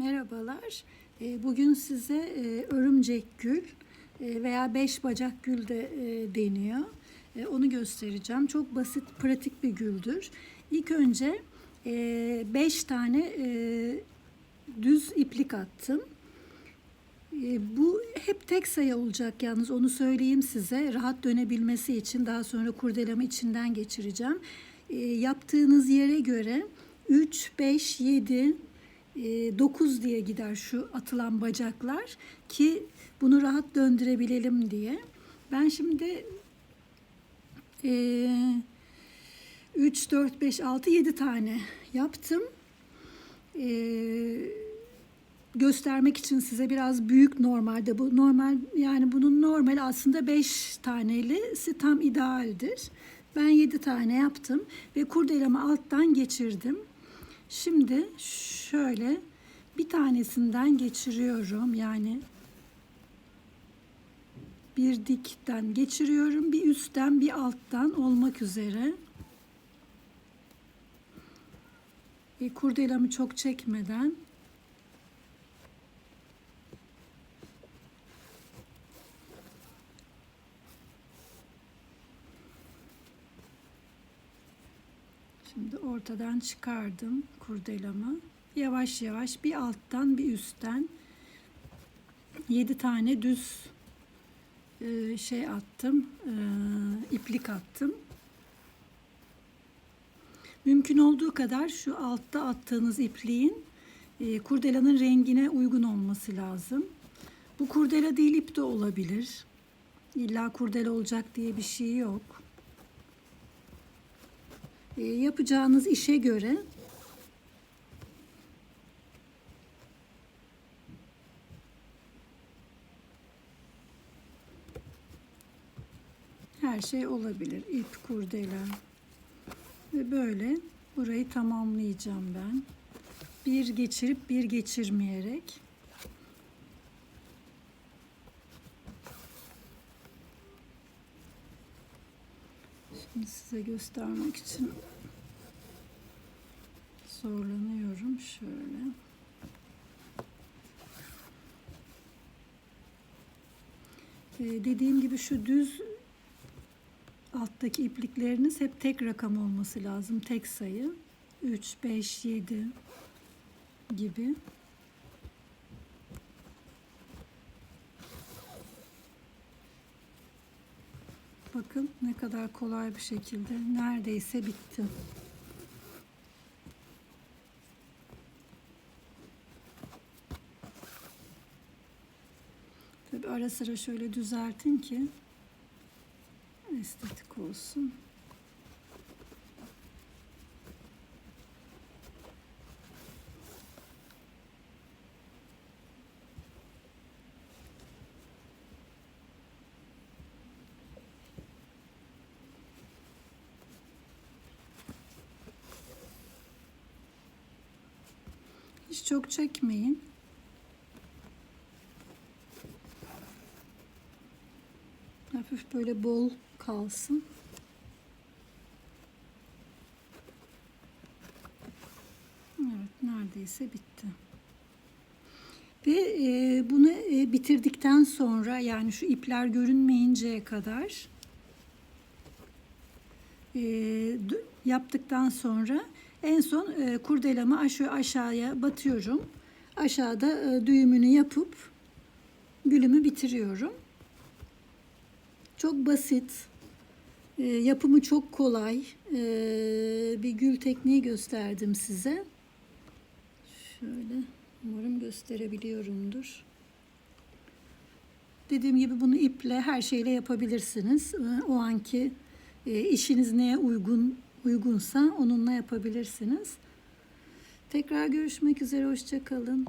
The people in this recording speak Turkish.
Merhabalar. E, Bugün size e, örümcek gül e, veya beş bacak gül de e, deniyor. Onu göstereceğim. Çok basit, pratik bir güldür. İlk önce beş tane düz iplik attım. Bu hep tek sayı olacak yalnız onu söyleyeyim size. Rahat dönebilmesi için daha sonra kurdelamı içinden geçireceğim. Yaptığınız yere göre 3, 5, 7, 9 diye gider şu atılan bacaklar ki bunu rahat döndürebilelim diye. Ben şimdi 3, 4, 5, 6, 7 tane yaptım. Eee göstermek için size biraz büyük normalde bu normal yani bunun normal aslında 5 tanelisi tam idealdir. Ben 7 tane yaptım ve kurdelamı alttan geçirdim. Şimdi şöyle bir tanesinden geçiriyorum yani bir dikten geçiriyorum bir üstten bir alttan olmak üzere. E, kurdelamı çok çekmeden Şimdi ortadan çıkardım kurdelamı. Yavaş yavaş bir alttan bir üstten 7 tane düz e, şey attım. e, iplik attım. Mümkün olduğu kadar şu altta attığınız ipliğin e, kurdelanın rengine uygun olması lazım. Bu kurdela değil ip de olabilir. İlla kurdela olacak diye bir şey yok. E, yapacağınız işe göre her şey olabilir. İp, kurdela ve böyle burayı tamamlayacağım ben. Bir geçirip bir geçirmeyerek. Şimdi size göstermek için zorlanıyorum şöyle. Ee, dediğim gibi şu düz alttaki iplikleriniz hep tek rakam olması lazım. Tek sayı. 3, 5, 7 gibi. Bakın ne kadar kolay bir şekilde neredeyse bitti. Tabi ara sıra şöyle düzeltin ki estetik olsun. Çok çekmeyin. Hafif böyle bol kalsın. Evet neredeyse bitti. Ve e, bunu e, bitirdikten sonra yani şu ipler görünmeyinceye kadar e, yaptıktan sonra en son e, kurdelamı aşağı aşağıya batıyorum. Aşağıda e, düğümünü yapıp gülümü bitiriyorum. Çok basit, e, yapımı çok kolay e, bir gül tekniği gösterdim size. Şöyle umarım gösterebiliyorumdur. Dediğim gibi bunu iple her şeyle yapabilirsiniz. E, O anki e, işiniz neye uygun uygunsa onunla yapabilirsiniz. Tekrar görüşmek üzere, hoşça kalın.